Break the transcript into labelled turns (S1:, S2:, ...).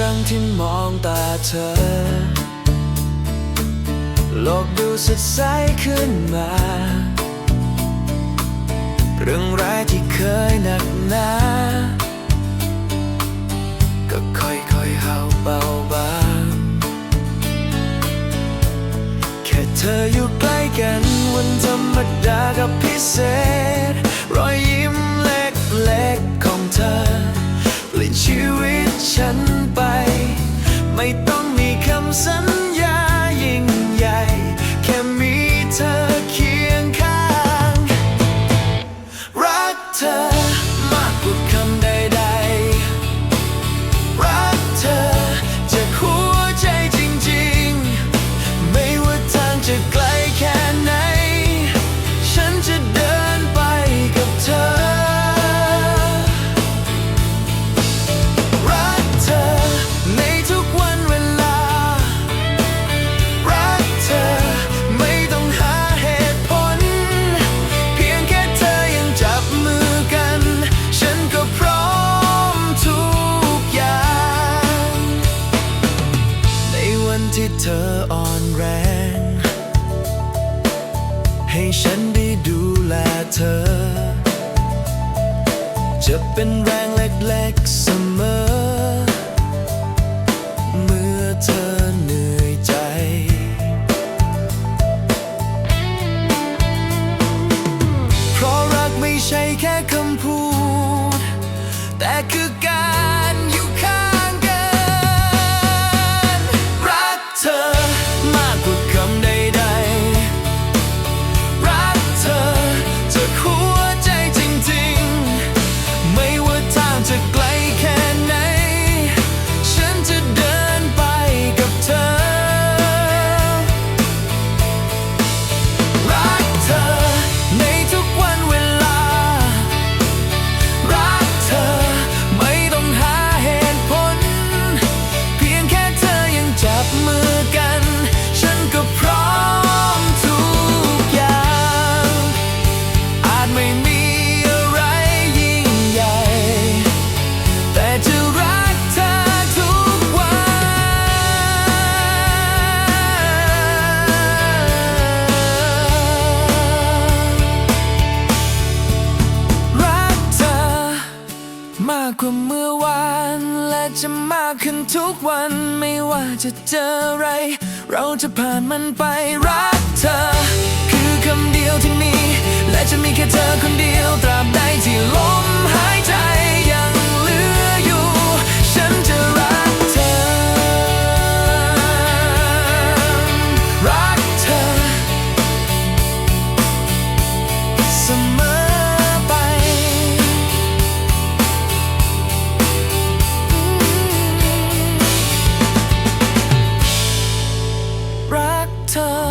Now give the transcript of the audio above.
S1: ครั้งที่มองตาเธอ โลกดูสดใสขึ้นมา เรื่องร้ายที่เคยหนักหนาก็ค่อยๆเฮาเบาบางแค่เธออยู่ใกล้กันวันธรรมดากับพิเศษรอย วันที่เธออ่อนแรง ให้ฉันได้ดูแลเธอ จะเป็นแรงเล็กๆเสมอ เมื่อเธอเหนื่อยใจ เพราะรักไม่ใช่แค่คำพูด แต่คือ มากกว่าเมื่อวาน และจะมากขึ้นทุกวันไม่ว่าจะเจออะไร เราจะผ่านมันไปรักเธอ คือคำเดียวที่มี และจะมีแค่เธอคนเดียวตราบใดที่ลมหาย time